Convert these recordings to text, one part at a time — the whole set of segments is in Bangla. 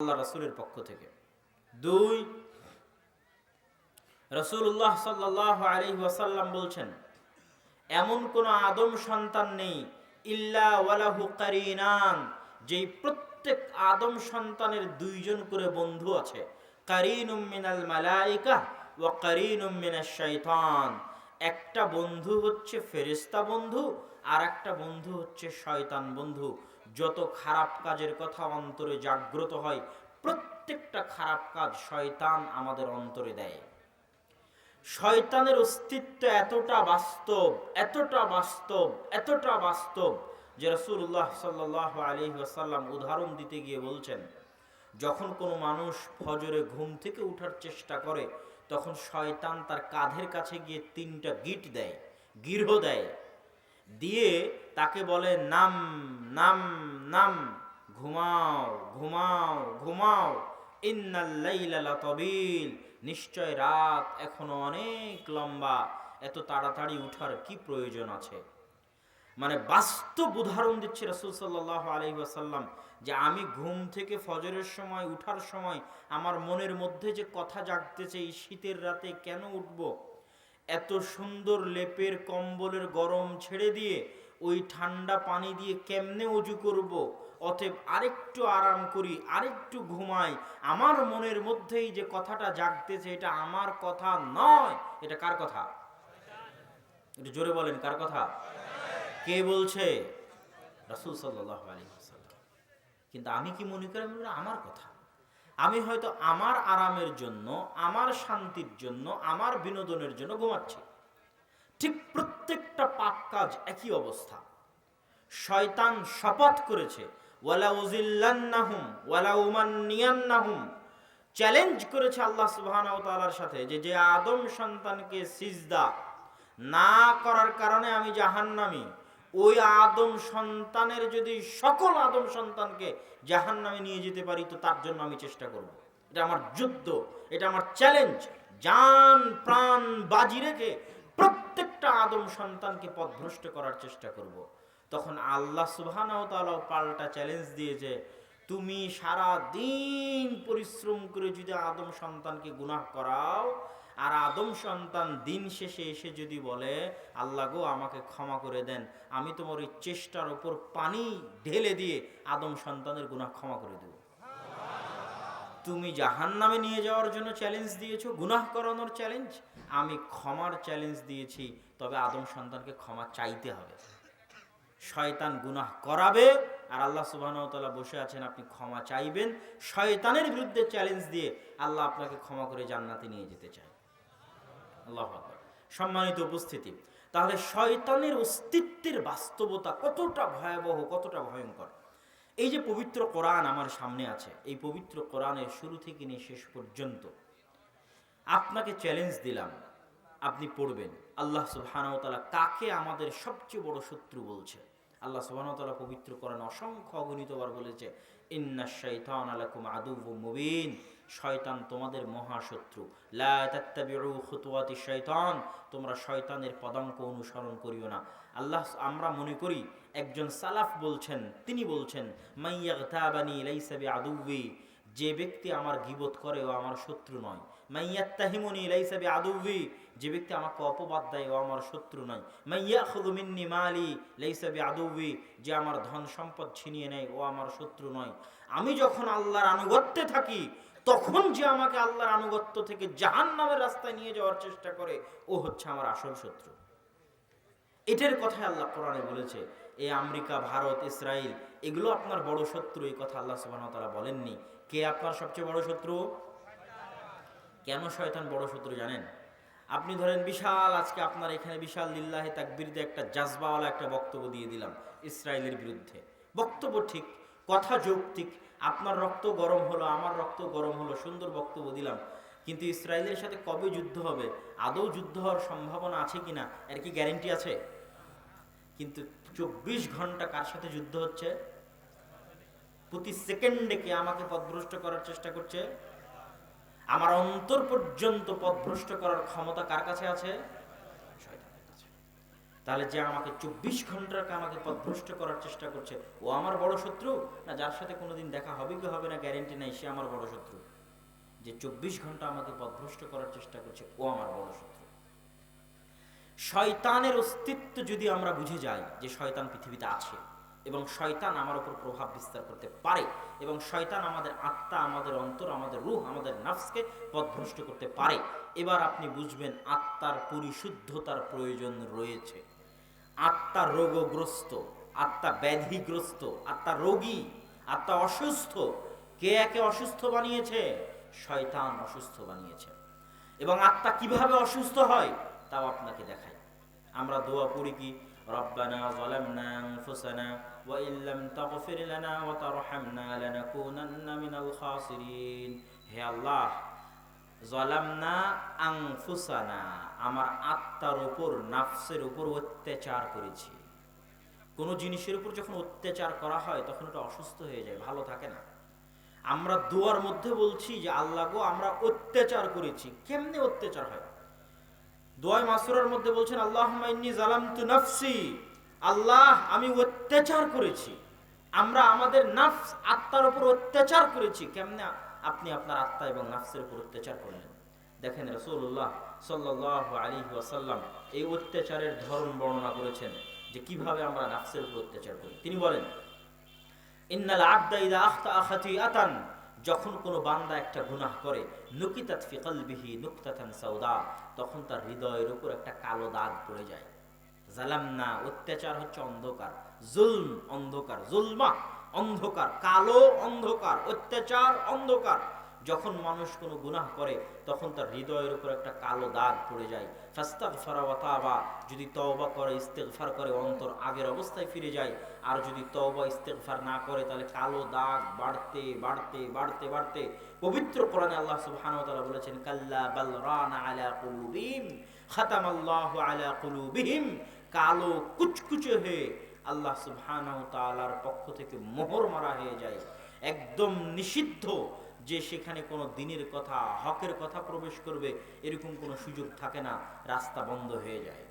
আল্লাহ রসুলের পক্ষ থেকে। দুই রসুল্লাহ সাল্লাহ আলী ওয়াসাল্লাম বলছেন, এমন কোন আদম সন্তান নেই ইল্লা ওয়ালাহু কারিনান, যেই প্রত্যেক আদম সন্তানের দুইজন করে বন্ধু আছে। কারিনুম মিনাল মালাইকা ওয়া মিনাশ শাইতান। একটা বন্ধু হচ্ছে ফেরেশতা বন্ধু আর একটা বন্ধু হচ্ছে শয়তান বন্ধু। যত খারাপ কাজের কথা অন্তরে জাগ্রত হয়, প্রত্যেকটা খারাপ কাজ শয়তান আমাদের অন্তরে দেয়। শয়তানের অস্তিত্ব এতটা বাস্তব এতটা বাস্তব এতটা বাস্তব যে রসুল্লাহ সাল্লাহ আলী আসাল্লাম উদাহরণ দিতে গিয়ে বলছেন, যখন কোনো মানুষ ফজরে ঘুম থেকে উঠার চেষ্টা করে, তখন শয়তান তার কাঁধের কাছে গিয়ে তিনটা গিট দেয় গৃহ দেয়। দিয়ে তাকে বলে, নাম নাম নাম, ঘুমাও ঘুমাও ঘুমাও। ইন্নাল্লাইলা তবিল নিশ্চয় রাত এখনও অনেক লম্বা। এত তাড়াতাড়ি উঠার কি প্রয়োজন আছে? মানে বাস্তব উদাহরণ দিচ্ছে রসুল সাল্লাহ আলহিহাসাল্লাম যে আমি ঘুম থেকে ফজরের সময়, উঠার সময় আমার মনের মধ্যে যে কথা জাগতেছে, এই শীতের রাতে কেন উঠব? এত সুন্দর লেপের কম্বলের গরম ছেড়ে দিয়ে ওই ঠান্ডা পানি দিয়ে কেমনে উজু করব। অতএব আরেকটু আরাম করি, আরেকটু ঘুমাই। আমার মনের মধ্যেই যে কথাটা জাগতেছে, এটা আমার কথা নয়। এটা কার কথা? এটা জোরে বলেন, কার কথা? কে বলছে? রাসুল সাল্লাহ আলী কিন্তু আমি কি মনে করি, আমি আমার কথা। আমি হয়তো আমার আরামের জন্য, আমার শান্তির জন্য, আমার বিনোদনের জন্য ঘুমাচ্ছি। ঠিক প্রত্যেকটা পাপ কাজ একই অবস্থা। শয়তান শপথ করেছে, ওয়ালা উজিল্লান্নাহুম ওয়ালা উমান্নিয়ান্নাহুম। চ্যালেঞ্জ করেছে আল্লাহ ওয়া সাথে যে যে আদম সন্তানকে সিজদা না করার কারণে আমি জাহান্নামী। ওই আদম সন্তানের যদি সকল আদম সন্তানকে জাহান্নামে নিয়ে যেতে পারি, তো তার জন্য আমি চেষ্টা করব এটা আমার যুদ্ধ, এটা আমার চ্যালেঞ্জ জান, প্রাণ বাজি রেখে প্রত্যেকটা আদম সন্তানকে পথভ্রষ্ট করার চেষ্টা করব। তখন আল্লাহ তাআলা পাল্টা চ্যালেঞ্জ দিয়েছে, তুমি সারা দিন পরিশ্রম করে যদি আদম সন্তানকে গুনাহ করাও আর আদম সন্তান দিন শেষে এসে যদি বলে, আল্লাহ গো, আমাকে ক্ষমা করে দেন। আমি তোমার ওই চেষ্টার ওপর পানি ঢেলে দিয়ে আদম সন্তানের গুনাহ ক্ষমা করে দেব। তুমি জাহান নামে নিয়ে যাওয়ার জন্য চ্যালেঞ্জ দিয়েছ, গুনাহ করানোর চ্যালেঞ্জ আমি ক্ষমার চ্যালেঞ্জ দিয়েছি, তবে আদম সন্তানকে ক্ষমা চাইতে হবে। শয়তান গুনাহ করাবে, আর আল্লাহ সুবাহতাল্লাহ বসে আছেন, আপনি ক্ষমা চাইবেন। শয়তানের বিরুদ্ধে চ্যালেঞ্জ দিয়ে আল্লাহ আপনাকে ক্ষমা করে জান্নাতে নিয়ে যেতে চায়। আল্লাহ সম্মানিত উপস্থিতি, তাহলে শয়তানের অস্তিত্বের বাস্তবতা কতটা ভয়াবহ, কতটা ভয়ঙ্কর? এই যে পবিত্র কোরআন আমার সামনে আছে, এই পবিত্র কোরআনের শুরু থেকে নিয়ে শেষ পর্যন্ত আপনাকে চ্যালেঞ্জ দিলাম, আপনি পড়বেন। আল্লাহ সুবহানাহু কাকে আমাদের সবচেয়ে বড় শত্রু বলছে? আল্লাহ সুবহানাহু পবিত্র কোরআন অসংখ্য অগণিতবার বলেছে ইন্না শাইতান আলাকুম আদুব্বুম মুবিন। শয়তান তোমাদের মহাশত্রু। লা তাত্তাবিউ খুতুওয়াতি শয়তান, তোমরা শয়তানের পদাঙ্ক অনুসরণ করিও না। আল্লাহ, আমরা মনে করি, একজন সালাফ বলছেন, তিনি বলছেন মাইয়াগতাবানি লাইসা বিআদুব্বি যে ব্যক্তি আমার গিবত করে ও আমার শত্রু নয়। মাইয়াত্তাহিমুনি লাইসা বিআদুব্বি যে ব্যক্তি আমাকে অপবাদ দেয় ও আমার শত্রু নয়। মাইয়া মালি লাইসা বিআদুব্বি যে আমার ধন সম্পদ ছিনিয়ে নেয় ও আমার শত্রু নয়। আমি যখন আল্লাহর আনুগত্যে থাকি তখন যে আমাকে আল্লাহর আনুগত্য থেকে জাহান নামের রাস্তায় নিয়ে যাওয়ার চেষ্টা করে, ও হচ্ছে আমার আসল শত্রু। এটার কথাই আল্লাহ কোরআনে বলেছে এই আমেরিকা, ভারত ইসরায়েল এগুলো আপনার বড় শত্রু। এই কথা আল্লাহ সুবাহ তারা বলেননি। কে আপনার সবচেয়ে বড় শত্রু? কেন শয়তান বড় শত্রু জানেন? আপনি ধরেন বিশাল, আজকে আপনার এখানে বিশাল লিল্লাহে তাকবির দিয়ে একটা জাজবাওয়ালা একটা বক্তব্য দিয়ে দিলাম ইসরায়েলের বিরুদ্ধে। বক্তব্য ঠিক, কথা যৌক্তিক আপনার রক্ত গরম হলো, আমার রক্ত গরম হলো, সুন্দর বক্তব্য দিলাম। কিন্তু ইসরায়েলের সাথে কবে যুদ্ধ হবে? আদৌ যুদ্ধ হওয়ার সম্ভাবনা আছে কিনা? এর কি গ্যারেন্টি আছে? কিন্তু চব্বিশ ঘণ্টা কার সাথে যুদ্ধ হচ্ছে? প্রতি সেকেন্ডে কে আমাকে পথভ্রষ্ট করার চেষ্টা করছে? আমার অন্তর পর্যন্ত পথভ্রষ্ট করার ক্ষমতা কার কাছে আছে? তাহলে যে আমাকে চব্বিশ ঘন্টাকে আমাকে পথভ্রষ্ট করার চেষ্টা করছে, ও আমার বড় শত্রু? না, যার সাথে কোনোদিন দেখা হবে কি হবে না গ্যারেন্টি নাই, সে আমার বড় শত্রু। যে চব্বিশ ঘণ্টা আমাকে পথভ্রষ্ট করার চেষ্টা করছে, ও আমার বড় শত্রু। শয়তানের অস্তিত্ব যদি আমরা বুঝে যাই যে শয়তান পৃথিবীতে আছে, এবং শয়তান আমার উপর প্রভাব বিস্তার করতে পারে, এবং শয়তান আমাদের আত্মা, আমাদের অন্তর, আমাদের রূহ, আমাদের নাফসকে পথভ্রষ্ট করতে পারে, এবার আপনি বুঝবেন আত্মার পরিশুদ্ধতার প্রয়োজন রয়েছে। আত্মা রোগগ্রস্ত, আত্মা ব্যাধিগ্রস্ত, আত্মা রোগী, আত্মা অসুস্থ। কে একে অসুস্থ বানিয়েছে? শয়তান অসুস্থ বানিয়েছে। এবং আত্মা কীভাবে অসুস্থ হয়? তাও আপনাকে দেখাই। আমরা দোয়া পড়ি কি? খাসিরিন। হে আল্লাহ জলামনা আংফুসানা আমার আত্মার উপর, নাফসের উপর অত্যাচার করেছি। কোনো জিনিসের উপর যখন অত্যাচার করা হয়, তখন ওটা অসুস্থ হয়ে যায়, ভালো থাকে না। আমরা দোয়ার মধ্যে বলছি যে, আল্লাহ গো, আমরা অত্যাচার করেছি। কেমনে অত্যাচার হয়? দোয়াই মাসুরার মধ্যে বলছেন আল্লাহ ইন্নি জালামতু নাফসি। আল্লাহ, আমি অত্যাচার করেছি। আমরা আমাদের নাফস, আত্মার উপর অত্যাচার করেছি। কেমনে আপনি আপনার আত্মা এবং নাফসের উপর অত্যাচার করলেন? দেখেন রসুল্লাহ সাল্লাহ আলী ওয়াসাল্লাম এই অত্যাচারের ধরন বর্ণনা করেছেন যে কীভাবে আমরা নাফসের উপর অত্যাচার করি। তিনি বলেন, ইন্নাল আবদা ইদা আখতা আখাতি আতান যখন কোনো বান্দা একটা গুনাহ করে, নুকিতাত ফি কলবিহি নুকতাতান সাউদা তখন তার হৃদয়ের উপর একটা কালো দাগ পড়ে যায়। জালামনা অত্যাচার হচ্ছে অন্ধকার, জুলম অন্ধকার, জুলমা অন্ধকার, কালো অন্ধকার, অত্যাচার অন্ধকার। যখন মানুষ কোনো গুনাহ করে, তখন তার হৃদয়ের উপর একটা কালো দাগ পড়ে যায়। ফাস্তাগফারা ওয়া তাবা যদি তওবা করে, ইস্তেগফার করে, অন্তর আগের অবস্থায় ফিরে যায়। আর যদি তওবা, ইস্তেগফার না করে, তাহলে কালো দাগ বাড়তে বাড়তে বাড়তে বাড়তে। পবিত্র কোরআনে আল্লাহ সুবহানাহু বলেছেন, কাল্লা বাল রানা আলা কুলুবিহিম, খাতামাল্লাহু আলা কুলুবিহিম। কালো কুচকুচে হয়ে আল্লাহ সুবহানাহু তাআলার পক্ষ থেকে মোহর মারা হয়ে যায়। একদম নিষিদ্ধ যে সেখানে কোনো দিনের কথা, হকের কথা প্রবেশ করবে, এরকম কোনো সুযোগ থাকে না, রাস্তা বন্ধ হয়ে যায়।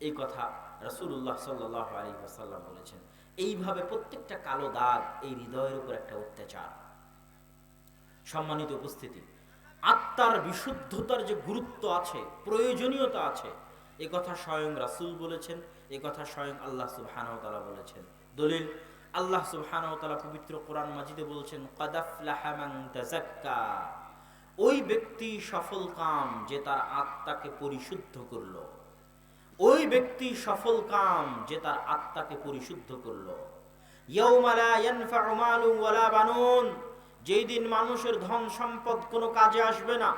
এই কথা রাসূলুল্লাহ সাল্লাল্লাহু আলাইহি ওয়াসাল্লাম বলেছেন। এইভাবে প্রত্যেকটা কালো দাগ এই হৃদয়ের উপর একটা অত্যাচার। সম্মানিত উপস্থিতি, আত্মার বিশুদ্ধতার যে গুরুত্ব আছে, প্রয়োজনীয়তা আছে, এ কথা স্বয়ং রাসূল বলেছেন, এ কথা স্বয়ং আল্লাহ সুবহানাহু ওয়া বলেছেন। দলিল আল্লাহ সুবহানাহু ওয়া তাআলা পবিত্র কোরআন মাজিদে বলছেন ওই ব্যক্তি সফল কাম যে তার আত্মাকে পরিশুদ্ধ করল। ওই ব্যক্তি সফল কাম যে তার আত্মাকে পরিশুদ্ধ করল। যেই দিন মানুষের ধন সম্পদ কোনো কাজে আসবে না।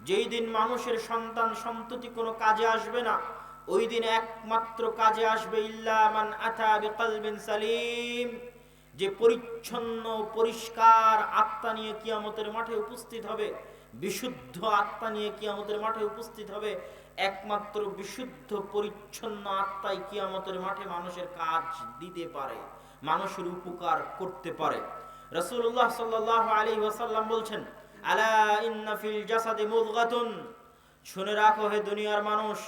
যেই দিন মানুষের সন্তান সন্ততি কোনো কাজে আসবে না। ওই দিন একমাত্র কাজে আসবে ইল্লা মান আতা বিকলবিন সালিম, যে পরিচ্ছন্ন, পরিষ্কার আত্মা নিয়ে কিয়ামতের মাঠে উপস্থিত হবে, বিশুদ্ধ আত্মা নিয়ে কিয়ামতের মাঠে উপস্থিত হবে, একমাত্র বিশুদ্ধ, পরিচ্ছন্ন আত্মাই কিয়ামতের মাঠে মানুষের কাজ দিতে পারে, মানুষের উপকার করতে পারে। রাসূলুল্লাহ সাল্লাল্লাহু আলাইহি ওয়াসাল্লাম বলছেন, আলা ইন্না ফিল জাসাদি মুদগাতুন শুনে রাখো হে দুনিয়ার মানুষ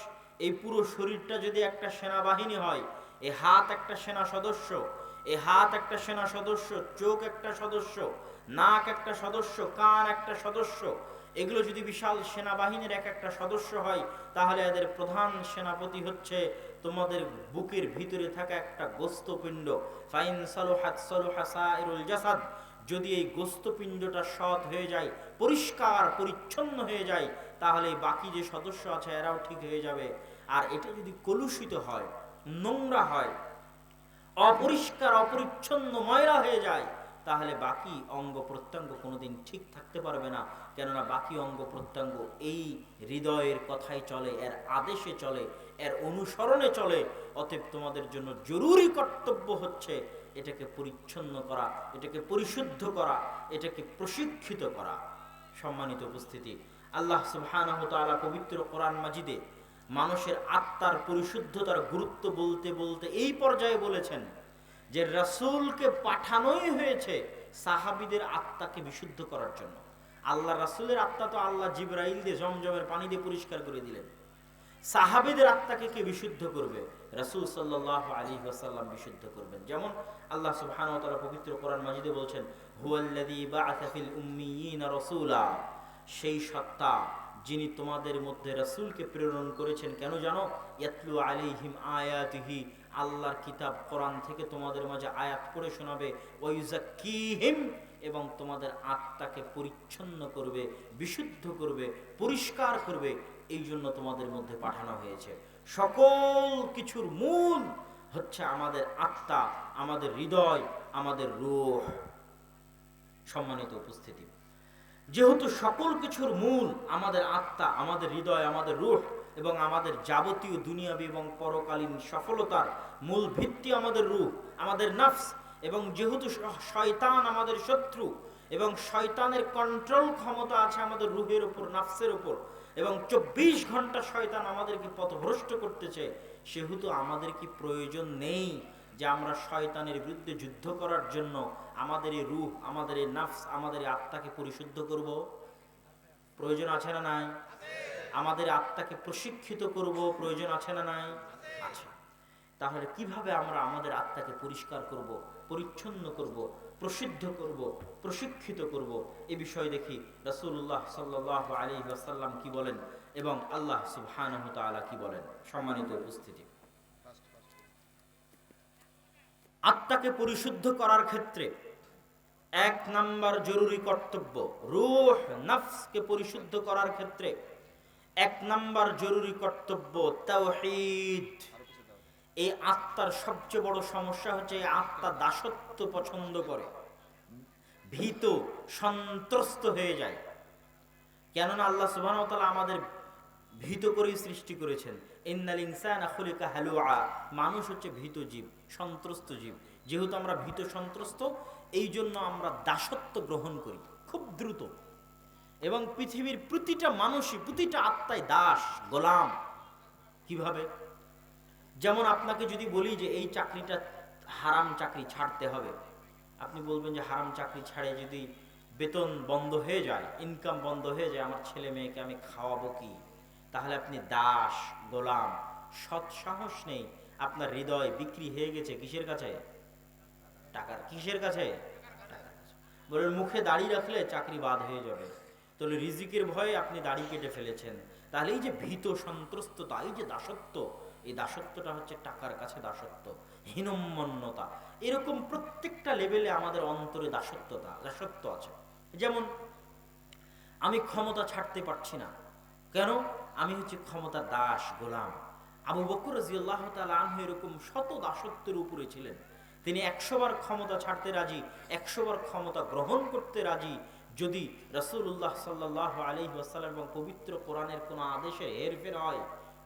এই পুরো শরীরটা যদি একটা সেনাবাহিনী হয় এই হাত একটা সেনা সদস্য এই হাত একটা সেনা সদস্য, চোখ একটা সদস্য, নাক একটা সদস্য, কান একটা সদস্য, এগুলো যদি বিশাল সেনাবাহিনীর এক একটা সদস্য হয়, তাহলে এদের প্রধান সেনাপতি হচ্ছে তোমাদের বুকের ভিতরে থাকা একটা গোস্তপিণ্ড। ফাইন সালোহাত সালোহা সাইরুল জাসাদ। যদি এই গোস্তপিণ্ডটা সৎ হয়ে যায়, পরিষ্কার, পরিচ্ছন্ন হয়ে যায় তাহলে বাকি যে সদস্য আছে এরাও ঠিক হয়ে যাবে। আর এটা যদি কলুষিত হয়, নোংরা হয়, অপরিষ্কার, অপরিচ্ছন্ন, ময়লা হয়ে যায়, তাহলে বাকি অঙ্গ প্রত্যঙ্গ কোনোদিন ঠিক থাকতে পারবে না। কেননা বাকি অঙ্গ প্রত্যঙ্গ এই হৃদয়ের কথাই চলে, এর আদেশে চলে, এর অনুসরণে চলে। অতএব তোমাদের জন্য জরুরি কর্তব্য হচ্ছে এটাকে পরিচ্ছন্ন করা, এটাকে পরিশুদ্ধ করা, এটাকে প্রশিক্ষিত করা। সম্মানিত উপস্থিতি আল্লাহ সুবহানাহু তাআলা পবিত্র কোরআন মাজিদে মানুষের আত্মার পরিশুদ্ধতার গুরুত্ব বলতে বলতে এই পর্যায়ে বলেছেন যে রাসূলকে পাঠানোই হয়েছে সাহাবীদের আত্মাকে বিশুদ্ধ করার জন্য। আল্লাহ রাসূলের আত্মা তো আল্লাহ জিব্রাইল দিয়ে জমজমের পানি দিয়ে পরিষ্কার করে দিলেন। সাহাবেদের আত্মাকে কে বিশুদ্ধ করবে? রাসূল সাল্লাল্লাহু আলাইহি ওয়াসাল্লাম বিশুদ্ধ করবেন। যেমন আল্লাহ সুবহানাহু ওয়া তাআলা পবিত্র কোরআন মাজিদে বলছেন, হুয়াল্লাযী বাআসা ফিল উম্মিয়িনা রাসূলা। সেই সত্তা যিনি তোমাদের মধ্যে রাসূলকে প্রেরণ করেছেন, কেন জানো? ইয়াতলু আলাইহিম আয়াতিহি, আল্লাহর কিতাব কোরআন থেকে তোমাদের মাঝে আয়াত পড়ে শোনাবে। ওয়াইজাক্কিহিম এবং তোমাদের আত্মাকে পরিচ্ছন্ন করবে, বিশুদ্ধ করবে, পরিষ্কার করবে, এই জন্য তোমাদের মধ্যে পাঠানো হয়েছে। সকল কিছুর মূল হচ্ছে আমাদের আত্মা, আমাদের হৃদয়, আমাদের রূহ। সম্মানিত উপস্থিতি। যেহেতু সকল কিছুর মূল আমাদের আত্মা, আমাদের হৃদয়, আমাদের রূহ এবং আমাদের যাবতীয় দুনিয়াবী এবং পরকালীন সফলতার মূল ভিত্তি আমাদের রূহ, আমাদের নফস এবং যেহেতু শয়তান আমাদের শত্রু এবং শয়তানের কন্ট্রোল ক্ষমতা আছে আমাদের রূহের উপর, নফসের উপর এবং চব্বিশ ঘণ্টা শয়তান আমাদেরকে পথভ্রষ্ট করতেছে, সেহেতু আমাদের কি প্রয়োজন নেই? যে আমরা শয়তানের বিরুদ্ধে যুদ্ধ করার জন্য আমাদের এই রূহ আমাদের এই নফস, আমাদের আত্মাকে পরিশুদ্ধ করব? প্রয়োজন আছে না নাই? আমাদের আত্মাকে প্রশিক্ষিত করব? প্রয়োজন আছে না নাই? আছে। তাহলে কীভাবে আমরা আমাদের আত্মাকে পরিষ্কার করব, পরিচ্ছন্ন করব, প্রসিদ্ধ করব, প্রশিক্ষিত করব? এ বিষয়ে দেখি রাসূলুল্লাহ সাল্লাল্লাহু আলাইহি ওয়াসাল্লাম কি বলেন এবং আল্লাহ সুবহানাহু ওয়া কি বলেন? সম্মানিত উপস্থিতি। আত্মাকে পরিশুদ্ধ করার ক্ষেত্রে এক নাম্বার জরুরি কর্তব্য, রূহ, নফসকে পরিশুদ্ধ করার ক্ষেত্রে এক নাম্বার জরুরি কর্তব্য তাওহীদ। এই আত্মার সবচেয়ে বড় সমস্যা হচ্ছে এই আত্মা দাসত্ব পছন্দ করে। ভীত, সন্ত্রস্ত হয়ে যায়। কেননা আল্লাহ তাআলা আমাদের ভীত করেই সৃষ্টি করেছেন। ইন্নাল ইনসানা খুলিকা হালুআ মানুষ হচ্ছে ভীত জীব, সন্ত্রস্ত জীব। যেহেতু আমরা ভীত সন্ত্রস্ত এই জন্য আমরা দাসত্ব গ্রহণ করি খুব দ্রুত। এবং পৃথিবীর প্রতিটা মানুষই, প্রতিটা আত্মায় দাস, গোলাম। কীভাবে? যেমন আপনাকে যদি বলি যে এই চাকরিটা হারাম চাকরি ছাড়তে হবে, আপনি বলবেন যে হারাম চাকরি ছাড়ে যদি বেতন বন্ধ হয়ে যায় ইনকাম বন্ধ হয়ে যায়, আমার ছেলে মেয়েকে আমি খাওয়াবো কি? তাহলে আপনি দাস, গোলাম সৎ সাহস নেই। আপনার হৃদয় বিক্রি হয়ে গেছে কিসের কাছে? টাকার কিসের কাছে। বলেন মুখে দাড়ি রাখলে চাকরি বাদ হয়ে যাবে। তাহলে রিজিকের ভয়ে আপনি দাড়ি কেটে ফেলেছেন। তাহলে এই যে ভীত সন্ত্রস্ততা এই যে দাসত্ব, এই দাসত্বটা হচ্ছে টাকার কাছে দাসত্ব, হীনম্মন্যতা। এরকম প্রত্যেকটা লেভেলে আমাদের অন্তরে দাসত্বতা, দাসত্ব আছে। যেমন, আমি ক্ষমতা ছাড়তে পারছি না। কেন? আমি হচ্ছে ক্ষমতা দাস, গোলাম। আবু বকর রাজিয়াল্লাহ তাআলা আনহু এরকম শত দাসত্বের উপরে ছিলেন। তিনি একশো বার ক্ষমতা ছাড়তে রাজি, একশো বার ক্ষমতা গ্রহণ করতে রাজি। যদি রাসূলুল্লাহ সাল্লাহ আলী ওয়াসাল্লাম এবং পবিত্র কোরআনের কোনো আদেশের হেরফের হয়,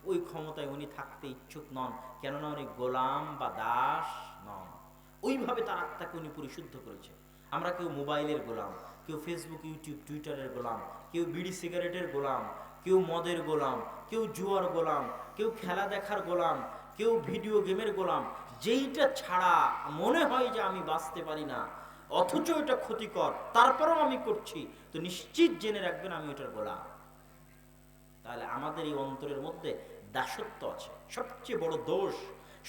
ওই ক্ষমতায় উনি থাকতে ইচ্ছুক নন। কেননা উনি গোলাম বা দাস নন। ওইভাবে তার আত্মাকে উনি পরিশুদ্ধ করেছে। আমরা কেউ মোবাইলের গোলাম, কেউ ফেসবুক, ইউটিউব, টুইটারের গোলাম, কেউ বিড়ি সিগারেটের গোলাম কেউ মদের গোলাম, কেউ জুয়ার গোলাম, কেউ খেলা দেখার গোলাম, কেউ ভিডিও গেমের গোলাম, যেইটা ছাড়া মনে হয় যে আমি বাঁচতে পারি না, অথচ এটা ক্ষতিকর, তারপরও আমি করছি, তো নিশ্চিত জেনে রাখবেন আমি ওটার গোলাম। তাহলে আমাদের এই অন্তরের মধ্যে দাসত্ব আছে, সবচেয়ে বড় দোষ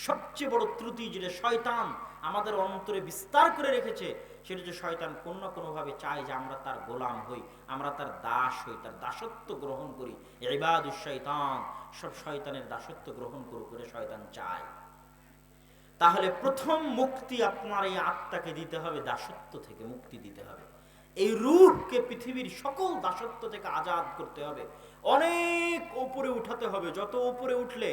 সবচেয়ে বড় ত্রুটি যেটা শয়তান আমাদের অন্তরে বিস্তার করে রেখেছে, সেটা যে শয়তান কোনো না কোনোভাবে চায় যে আমরা তার গোলাম হই, আমরা তার দাস হই, তার দাসত্ব গ্রহণ করি। এবাদুস শয়তান, সব শয়তানের দাসত্ব গ্রহণ করে করে শয়তান চায়। তাহলে প্রথম মুক্তি আপনার এই আত্মাকে দিতে হবে, দাসত্ব থেকে মুক্তি দিতে হবে। এই রূপকে পৃথিবীর সকল দাসত্ব থেকে আজাদ করতে হবে। অনেক উপরে উঠাতে হবে। যত উপরে উঠলে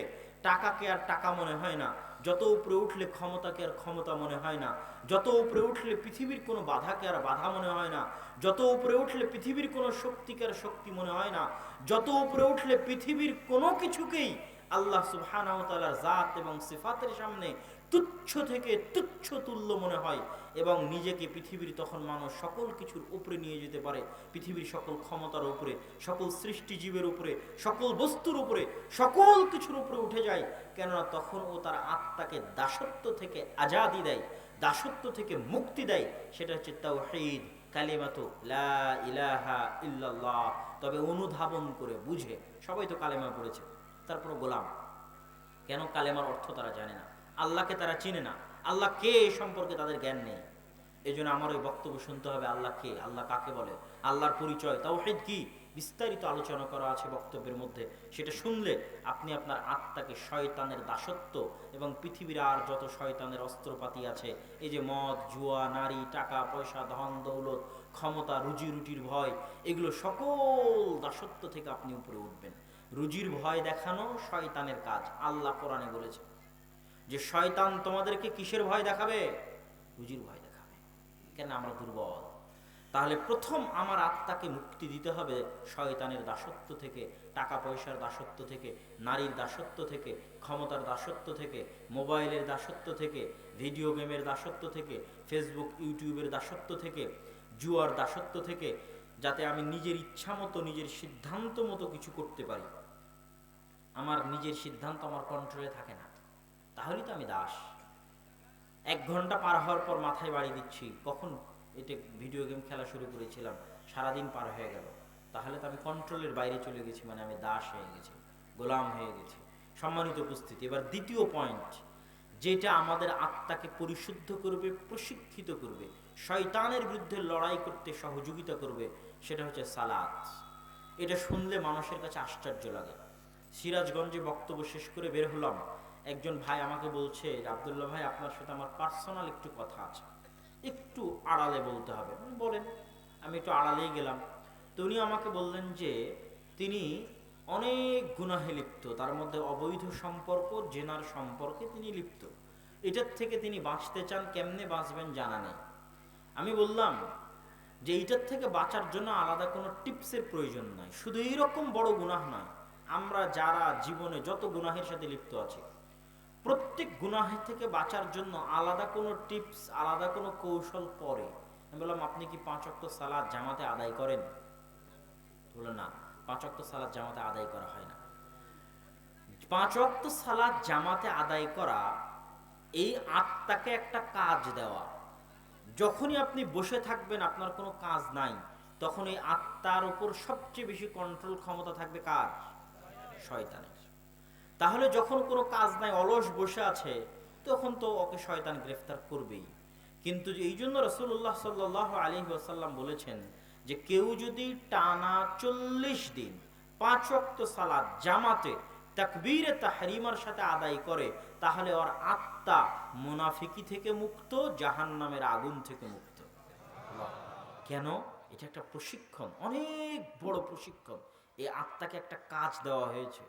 টাকাকে আর টাকা মনে হয় না, যত উপরে উঠলে ক্ষমতাকে আর ক্ষমতা মনে হয় না, যত উপরে উঠলে পৃথিবীর কোনো বাধাকে আর বাধা মনে হয় না, যত উপরে উঠলে পৃথিবীর কোনো শক্তিকে আর শক্তি মনে হয় না, যত উপরে উঠলে পৃথিবীর কোনো কিছুকেই আল্লাহ সুবহানাহু তাআলার জাত এবং সিফাতের সামনে তুচ্ছ থেকে তুচ্ছ তুল্য মনে হয় এবং নিজেকে পৃথিবীর তখন মানুষ সকল কিছুর উপরে নিয়ে যেতে পারে। পৃথিবীর সকল ক্ষমতার উপরে, সকল সৃষ্টিজীবের উপরে, সকল বস্তুর উপরে, সকল কিছুর উপরে উঠে যায়। কেননা তখন ও তার আত্মাকে দাসত্ব থেকে আজাদি দেয়, দাসত্ব থেকে মুক্তি দেয়। সেটা হচ্ছে তাওহীদ, কালিমাতু লা ইলাহা ইল্লাল্লাহ। তবে অনুধাবন করে বুঝে, সবাই তো কালেমা পড়েছে। তারপর গোলাম। কেন কালেমার অর্থ তারা জানে না? আল্লাহকে তারা চিনে না। আল্লাহ কে এ সম্পর্কে তাদের জ্ঞান নেই? এই জন্য আমার ওই বক্তব্য শুনতে হবে, আল্লাহ কে? আল্লাহ কাকে বলে? আল্লাহর পরিচয়। তাওহিদ কি? বিস্তারিত আলোচনা করা আছে বক্তব্যের মধ্যে। সেটা শুনলে আপনি আপনার আত্মাকে শয়তানের দাসত্ব এবং পৃথিবীর আর যত শয়তানের অস্ত্রপাতি আছে, এই যে মদ, জুয়া, নারী, টাকা, পয়সা, ধন, দৌলত, ক্ষমতা, রুজি, রুটির ভয়, এগুলো সকল দাসত্ব থেকে আপনি উপরে উঠবেন। রুজির ভয় দেখানো শয়তানের কাজ। আল্লাহ কোরআনে বলেছে, যে শয়তান তোমাদেরকে কিসের ভয় দেখাবে? রুজির ভয় দেখাবে। কেন আমরা দুর্বল? তাহলে প্রথম আমার আত্মাকে মুক্তি দিতে হবে শয়তানের দাসত্ব থেকে টাকা পয়সার দাসত্ব থেকে, নারীর দাসত্ব থেকে, ক্ষমতার দাসত্ব থেকে, মোবাইলের দাসত্ব থেকে, ভিডিও গেমের দাসত্ব থেকে, ফেসবুক, ইউটিউবের দাসত্ব থেকে, জুয়ার দাসত্ব থেকে, যাতে আমি নিজের ইচ্ছা মতো, নিজের সিদ্ধান্ত মতো কিছু করতে পারি। আমার নিজের সিদ্ধান্ত আমার কন্ট্রোলে থাকে না। তাহলে তো আমি দাস। এক ঘণ্টা পার হওয়ার পর মাথায় বাড়ি দিচ্ছি। কখন এটা ভিডিও গেম খেলা শুরু করেছিলাম, সারাদিন পার হয়ে গেল। তাহলে তো আমি কন্ট্রোলের বাইরে চলে গেছি মানে আমি দাস হয়ে গেছি, গোলাম হয়ে গেছি। সম্মানিত উপস্থিতি, এবার দ্বিতীয় পয়েন্ট যেটা আমাদের আত্মাকে পরিশুদ্ধ করবে, প্রশিক্ষিত করবে, শয়তানের বিরুদ্ধে লড়াই করতে সহযোগিতা করবে, সেটা হচ্ছে সালাত। এটা শুনলে মানুষের কাছে আশ্চর্য লাগে। সিরাজগঞ্জে বক্তব্য শেষ করে বের হলাম। একজন ভাই আমাকে বলছে, আবদুল্লাহ ভাই, আপনার সাথে আমার পার্সোনাল একটু কথা আছে। একটু আড়ালে বলতে হবে। বলেন। আমি একটু আড়ালেই গেলাম। তো উনি আমাকে বললেন যে, তিনি অনেক গুনাহে লিপ্ত। তার মধ্যে অবৈধ সম্পর্ক, জেনার সম্পর্কে তিনি লিপ্ত। এটার থেকে তিনি বাঁচতে চান, কেমনে বাঁচবেন জানা নেই। আমি বললাম যে, এইটার থেকে বাঁচার জন্য আলাদা কোনো টিপসের প্রয়োজন নাই। শুধু এইরকম বড় গুনাহ নয়। আমরা যারা জীবনে যত গুনাহের সাথে লিপ্ত আছি, প্রত্যেক গুনাহের থেকে বাঁচার জন্য আলাদা কোনো টিপস, আলাদা কোনো কৌশল পরে। আমি বললাম, আপনি কি পাঁচ অক্ট সালাদ জামাতে আদায় করেন? বলল, না, পাঁচ অক্ট সালাদ জামাতে আদায় করা হয় না। পাঁচ অক্ট সালাদ জামাতে আদায় করা, এই আত্মাকে একটা কাজ দেওয়া। যখনই আপনি বসে থাকবেন, আপনার কোনো কাজ নাই, তখন এই আত্মার উপর সবচেয়ে বেশি কন্ট্রোল ক্ষমতা থাকবে কার? শয়তানের। তাহলে যখন কোনো কাজ নাই অলস বসে আছে, তখন তো ওকে শয়তান গ্রেফতার করবেই। কিন্তু এই জন্য রসুল্লাহ সাল্লাহ আলী আসাল্লাম বলেছেন যে কেউ যদি টানা চল্লিশ দিন পাঁচ অক্ত সালাদ জামাতে তাকবীরে তাহরিমার সাথে আদায় করে, তাহলে ওর আত্মা মুনাফিকি থেকে মুক্ত জাহান নামের আগুন থেকে মুক্ত। কেন? এটা একটা প্রশিক্ষণ, অনেক বড় প্রশিক্ষণ। এই আত্মাকে একটা কাজ দেওয়া হয়েছে,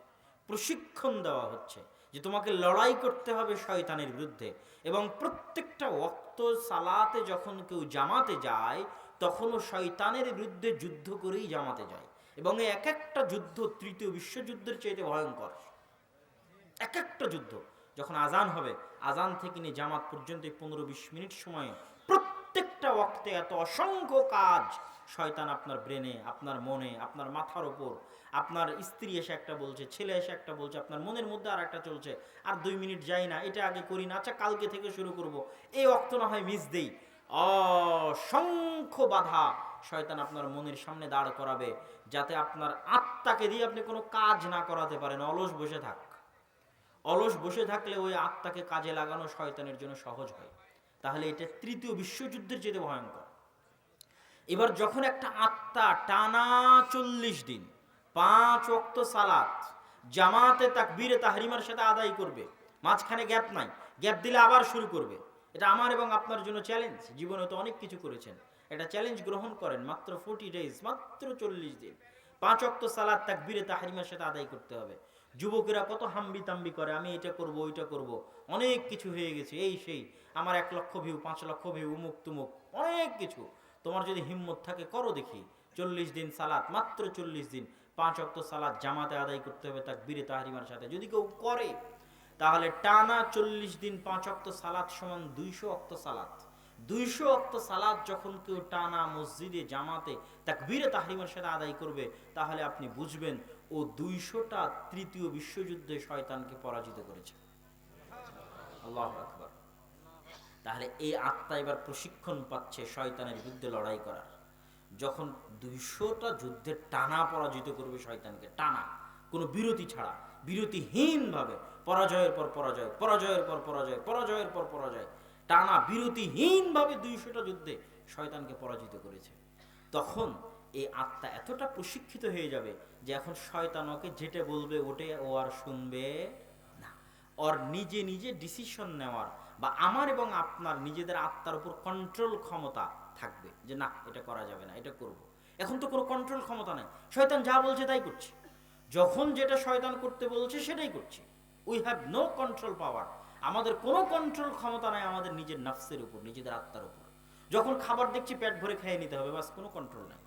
প্রশিক্ষণ দেওয়া হচ্ছে যে তোমাকে লড়াই করতে হবে শয়তানের বিরুদ্ধে। এবং প্রত্যেকটা ওক্ত সালাতে যখন কেউ জামাতে যায়, তখনও শয়তানের বিরুদ্ধে যুদ্ধ করেই জামাতে যায়। এবং এক একটা যুদ্ধ তৃতীয় বিশ্বযুদ্ধের চাইতে ভয়ঙ্কর। এক একটা যুদ্ধ, যখন আজান হবে আজান থেকে নিয়ে জামাত পর্যন্ত পনেরো বিশ মিনিট সময়ে প্রত্যেকটা ওক্তে এত অসংখ্য কাজ শয়তান আপনার ব্রেনে, আপনার মনে, আপনার মাথার ওপর, আপনার স্ত্রী এসে একটা বলছে, ছেলে এসে একটা বলছে, আপনার মনের মধ্যে আর একটা চলছে, আর দুই মিনিট যাই না, এটা আগে করি না আচ্ছা কালকে থেকে শুরু করব। এই অক্ত না হয় মিস দেই। অসংখ্য বাধা শয়তান আপনার মনের সামনে দাঁড় করাবে, যাতে আপনার আত্মাকে দিয়ে আপনি কোনো কাজ না করাতে পারেন। অলস বসে থাক। অলস বসে থাকলে ওই আত্মাকে কাজে লাগানো শয়তানের জন্য সহজ হয়। তাহলে এটা তৃতীয় বিশ্বযুদ্ধের যেতে ভয়ঙ্কর। এবার যখন একটা আত্মা টানা চল্লিশ দিন, পাঁচ অক্ত সালাত, জামাতে তাকবীরে তাহরিমার সাথে আদায় করবে, মাঝখানে গ্যাপ নাই, গ্যাপ দিলে আবার শুরু করবে। এটা আমার এবং আপনার জন্য চ্যালেঞ্জ জীবনে তো অনেক কিছু করেছেন। এটা চ্যালেঞ্জ গ্রহণ করেন মাত্র ফোর্টি ডেজ মাত্র চল্লিশ দিন। পাঁচ অক্ত সালাদ তাক তাকবীরে তাহরিমার সাথে আদায় করতে হবে। যুবকেরা কত হাম্বি তাম্বি করে, আমি এটা করব, ওইটা করব। অনেক কিছু হয়ে গেছে, এই সেই। আমার এক লক্ষ ভিউ পাঁচ লক্ষ ভিউ উমুক তুমুক, অনেক কিছু। তোমার যদি হিম্মত থাকে, করো দেখি। চল্লিশ দিন সালাত, মাত্র চল্লিশ দিন। পাঁচ অক্ত সালাদ জামাতে আদায় করতে হবে তার বীরে তাহরিমার সাথে। যদি কেউ করে, তাহলে টানা চল্লিশ দিন পাঁচ অক্ত সালাত সমান দুইশো অক্ত সালাত। দুইশো অক্ত সালাদ যখন কেউ টানা মসজিদে, জামাতে তাকবীরে তাহরিমার সাথে আদায় করবে, তাহলে আপনি বুঝবেন ও দুইশোটা তৃতীয় বিশ্বযুদ্ধে শয়তানকে পরাজিত করেছে। আল্লাহ আকবার। তাহলে এই আত্মা এবার প্রশিক্ষণ পাচ্ছে শয়তানের বিরুদ্ধে লড়াই করার। যখন দুইশোটা যুদ্ধে টানা পরাজিত করবে শয়তানকে, টানা, কোনো বিরতি ছাড়া, বিরতিহীনভাবে, পরাজয়ের পর পরাজয়, পরাজয়ের পর পরাজয়, পরাজয়ের পর পরাজয়, টানা বিরতিহীনভাবে দুইশোটা যুদ্ধে শয়তানকে পরাজিত করেছে। তখন এই আত্মা এতটা প্রশিক্ষিত হয়ে যাবে যে এখন শয়তান ওকে যেটা বলবে ওটে ও আর শুনবে না। ওর নিজে নিজে ডিসিশন নেওয়ার বা আমার এবং আপনার নিজেদের আত্মার উপর কন্ট্রোল ক্ষমতা থাকবে যে না, এটা করা যাবে না, এটা করব। এখন তো কোনো কন্ট্রোল ক্ষমতা নাই। শয়তান যা বলছে তাই করছে। যখন যেটা শয়তান করতে বলছে সেটাই করছে। উই হ্যাভ নো কন্ট্রোল পাওয়ার আমাদের কোনো কন্ট্রোল ক্ষমতা নাই আমাদের নিজের নাফসের উপর, নিজেদের আত্মার উপর। যখন খাবার দেখছি, পেট ভরে খেয়ে নিতে হবে, বাস কোনো কন্ট্রোল নাই।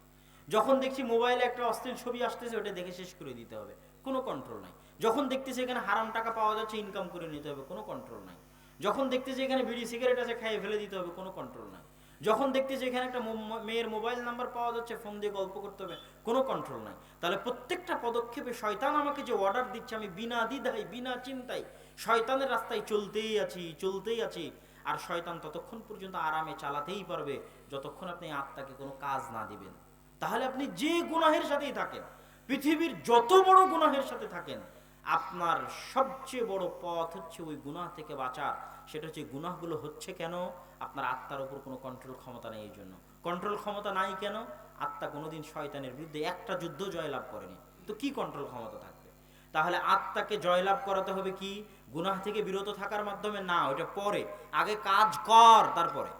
যখন দেখছি মোবাইলে একটা অশ্লীল ছবি আসতেছে, ওটা দেখে শেষ করে দিতে হবে। কোনো কন্ট্রোল নাই। যখন দেখতেছি এখানে হারাম টাকা পাওয়া যাচ্ছে ইনকাম করে নিতে হবে, কোনো কন্ট্রোল নাই। যখন দেখতেছি এখানে বিড়ি সিগারেট আছে, খাইয়ে ফেলে দিতে হবে, কোনো কন্ট্রোল নাই। যখন দেখতেছি এখানে একটা মেয়ের মোবাইল নাম্বার পাওয়া যাচ্ছে ফোন দিয়ে গল্প করতে হবে, কোনো কন্ট্রোল নাই। তাহলে প্রত্যেকটা পদক্ষেপে শয়তান আমাকে যে অর্ডার দিচ্ছে, আমি বিনা দ্বিধায়, বিনা চিন্তায় শয়তানের রাস্তায় চলতেই আছি চলতেই আছি। আর শয়তান ততক্ষণ পর্যন্ত আরামে চালাতেই পারবে, যতক্ষণ আপনি আত্মাকে কোনো কাজ না দিবেন। তাহলে আপনি যে গুনাহের সাথেই থাকেন, পৃথিবীর যত বড় গুনাহের সাথে থাকেন, আপনার সবচেয়ে বড় পথ হচ্ছে ওই গুনাহ থেকে বাঁচার। সেটা হচ্ছে গুনাহগুলো হচ্ছে কেন? আপনার আত্মার উপর কোনো কন্ট্রোল ক্ষমতা নেই এই জন্য কন্ট্রোল ক্ষমতা নাই কেন? আত্মা কোনোদিন শয়তানের বিরুদ্ধে একটা যুদ্ধ জয়লাভ করেনি। তো কি কন্ট্রোল ক্ষমতা থাকবে? তাহলে আত্মাকে জয়লাভ করাতে হবে কি? গুনাহ থেকে বিরত থাকার মাধ্যমে না ওটা পরে। আগে কাজ কর, তারপরে।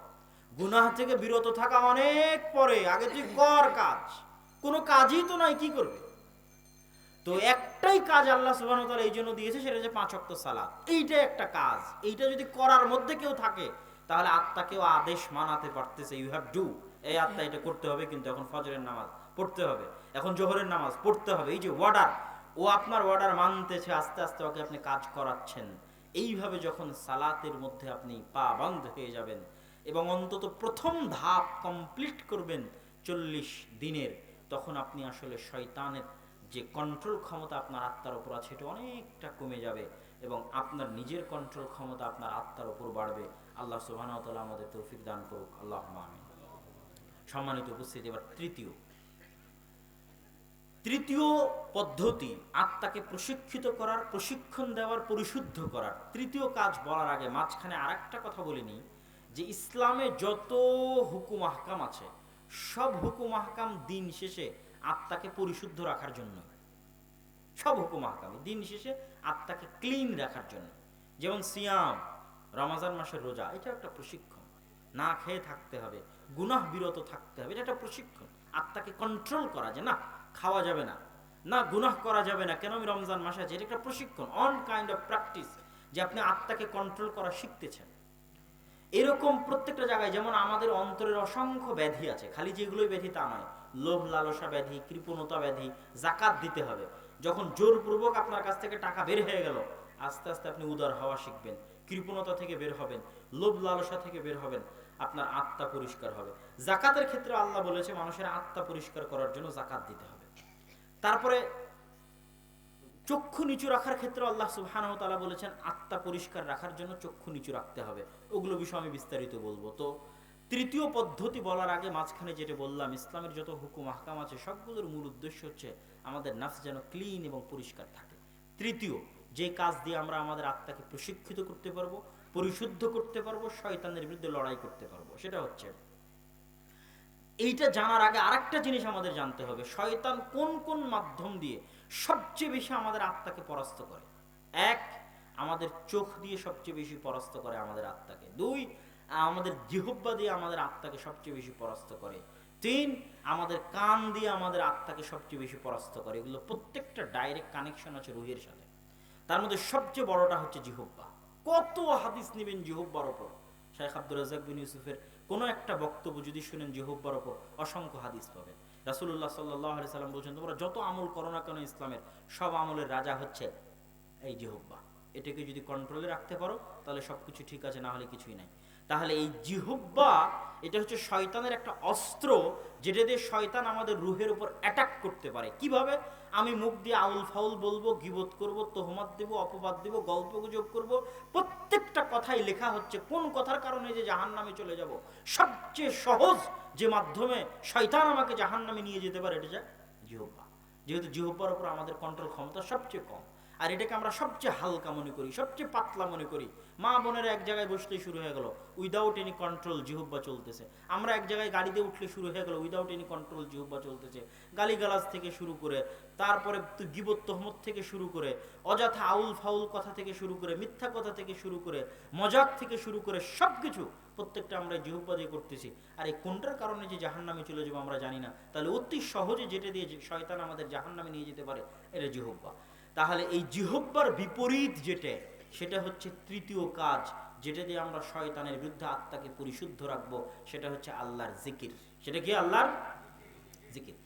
গুনাহ থেকে বিরত থাকা অনেক পরে, আগে তুই কর কাজ। কোনো কাজই তো নাই, কি করবে? তো একটাই কাজ আল্লাহ সুবহানাহু ওয়া তাআলা এই জন্য দিয়েছে, সেটা হচ্ছে পাঁচ ওয়াক্ত সালাত। এইটা একটা কাজ। এইটা যদি করার মধ্যে কেউ থাকে, তাহলে আত্মাকেও আদেশ মানাতে পারতেছে। ইউ হ্যাভ ডু এই আত্মা এটা করতে হবে, কিন্তু এখন ফজরের নামাজ পড়তে হবে। এখন জোহরের নামাজ পড়তে হবে। এই যে ওয়ার্ডার ও আপনার ওয়ার্ডার মানতেছে, আস্তে আস্তে ওকে আপনি কাজ করাচ্ছেন। এইভাবে যখন সালাতের মধ্যে আপনি পা বন্ধ হয়ে যাবেন এবং অন্তত প্রথম ধাপ কমপ্লিট করবেন চল্লিশ দিনের। তখন আপনি আসলে শয়তানের যে কন্ট্রোল ক্ষমতা আপনার আত্মার উপর আছে এটা অনেকটা কমে যাবে এবং আপনার নিজের কন্ট্রোল ক্ষমতা আপনার আত্মার উপর বাড়বে। আল্লাহ তাআলা আমাদের তৌফিক দান করুক। আল্লাহ সম্মানিত উপস্থিতি, এবার তৃতীয়। তৃতীয় পদ্ধতি, আত্মাকে প্রশিক্ষিত করার, প্রশিক্ষণ দেওয়ার, পরিশুদ্ধ করার। তৃতীয় কাজ বলার আগে মাঝখানে আরেকটা কথা বলিনি যে ইসলামে যত হুকুম আহকাম আছে, সব হুকুম আহকাম দিন শেষে আত্মাকে পরিশুদ্ধ রাখার জন্য। সব হুকুম আহকাম, দিন শেষে আত্মাকে ক্লিন রাখার জন্য। যেমন সিয়াম, রমাজান মাসের রোজা এটা একটা প্রশিক্ষণ। না খেয়ে থাকতে হবে, গুনাহ বিরত থাকতে হবে, এটা একটা প্রশিক্ষণ। আত্মাকে কন্ট্রোল করা যে না, খাওয়া যাবে না না গুনাহ করা যাবে না, কেন আমি রমজান মাসে আছি? এটা একটা প্রশিক্ষণ অন কাইন্ড অফ প্র্যাকটিস যে আপনি আত্মাকে কন্ট্রোল করা শিখতেছেন। এরকম প্রত্যেকটা জায়গায় যেমন আমাদের অন্তরের অসংখ্য ব্যাধি আছে, খালি যেগুলোই ব্যাধি তা নয়, লোভ, লালসা ব্যাধি, কৃপণতা ব্যাধি, জাকাত দিতে হবে। যখন জোরপূর্বক আপনার কাছ থেকে টাকা বের হয়ে গেল, আস্তে আস্তে আপনি উদার হওয়া শিখবেন, কৃপণতা থেকে বের হবেন, লোভ, লালসা থেকে বের হবেন, আপনার আত্মা পরিষ্কার হবে। জাকাতের ক্ষেত্রে আল্লাহ বলেছে, মানুষের আত্মা পরিষ্কার করার জন্য জাকাত দিতে হবে। তারপরে চক্ষু নিচু রাখার ক্ষেত্রে আল্লাহ সুবহানাহু তাআলা বলেছেন, আত্মা পরিষ্কার রাখার জন্য চক্ষু নিচু রাখতে হবে। ওগুলো বিষয় আমি বিস্তারিত বলব। তো তৃতীয় পদ্ধতি বলার আগে মাঝখানে যেটা বললাম, ইসলামের যত হুকুম, আহকাম আছে, সবগুলোর মূল উদ্দেশ্য হচ্ছে আমাদের নাফস যেন ক্লিন এবং পরিষ্কার থাকে। তৃতীয়, যে কাজ দিয়ে আমরা আমাদের আত্মাকে প্রশিক্ষিত করতে পারব, পরিশুদ্ধ করতে পারব, শয়তানের বিরুদ্ধে লড়াই করতে পারব। সেটা হচ্ছে, এইটা জানার আগে আরেকটা জিনিস আমাদের জানতে হবে। শয়তান কোন কোন মাধ্যম দিয়ে সবচেয়ে বেশি আমাদের আত্মাকে পরাস্ত করে। এক, আমাদের চোখ দিয়ে সবচেয়ে বেশি পরাস্ত করে আমাদের আত্মাকে। দুই, আমাদের জিহব্বা দিয়ে আমাদের আত্মাকে সবচেয়ে বেশি পরাস্ত করে। তিন, আমাদের কান দিয়ে আমাদের আত্মাকে সবচেয়ে বেশি পরাস্ত করে। এগুলো প্রত্যেকটা ডাইরেক্ট কানেকশন আছে রুহের সাথে। তার মধ্যে সবচেয়ে বড়টা হচ্ছে জিহব্বা কত হাদিস নেবেন জিহব্বার ওপর? শেখ আব্দুর রাজাক বিন ইউসুফের কোনো একটা বক্তব্য যদি শুনেন জিহব্বার ওপর, অসংখ্য হাদিস পাবেন। রাসুল্লাহ সাল্লাহ আলি সাল্লাম বলছেন, তোমরা যত আমল করো না কেন ইসলামের, সব আমলের রাজা হচ্ছে এই জিহব্বা। এটাকে যদি কন্ট্রোলে রাখতে পারো, তাহলে সব কিছু ঠিক আছে, না হলে কিছুই নাই। তাহলে এই জিহব্বা এটা হচ্ছে শয়তানের একটা অস্ত্র যেটা দিয়ে শয়তান আমাদের রুহের উপর অ্যাটাক করতে পারে। কীভাবে? আমি মুখ দিয়ে আউল ফাউল বলব, গিবত করব, তোহমাত দেব, অপবাদ দেব, গল্প গুজব করব। প্রত্যেকটা কথাই লেখা হচ্ছে। কোন কথার কারণে যে জাহান নামে চলে যাব? সবচেয়ে সহজ যে মাধ্যমে শয়তান আমাকে জাহান নামে নিয়ে যেতে পারে, এটা যা জিহব্বা যেহেতু জিহ্বার উপর আমাদের কন্ট্রোল ক্ষমতা সবচেয়ে কম। আর এটাকে আমরা সবচেয়ে হালকা মনে করি, সবচেয়ে পাতলা মনে করি। মা বোনের এক জায়গায় বসতেই শুরু হয়ে গেল। উইদাউট এনি কন্ট্রোল জিহব্বা চলতেছে। আমরা এক জায়গায় গাড়িতে উঠলে শুরু হয়ে গেল উইদাউট এনি কন্ট্রোল জিহব্বা চলতেছে। গালিগালাজ থেকে শুরু করে, তারপরে গিবত তহমত থেকে শুরু করে, অযথা আউল ফাউল কথা থেকে শুরু করে, মিথ্যা কথা থেকে শুরু করে, মজাক থেকে শুরু করে সব কিছু প্রত্যেকটা আমরা জিহব্বা দিয়ে করতেছি। আর এই কোনটার কারণে যে জাহান্নামে চলে যাব আমরা জানি না। তাহলে অতি সহজে যেটা দিয়ে শয়তান আমাদের জাহান্নামে নিয়ে যেতে পারে, এটা জিহব্বা তাহলে এই জিহব্বার বিপরীত যেটা, সেটা হচ্ছে তৃতীয় কাজ, যেটা দিয়ে আমরা শয়তানের বিরুদ্ধে আত্মাকে পরিশুদ্ধ রাখব, সেটা হচ্ছে আল্লাহর জিকির। সেটা কি আল্লাহর? জিকির।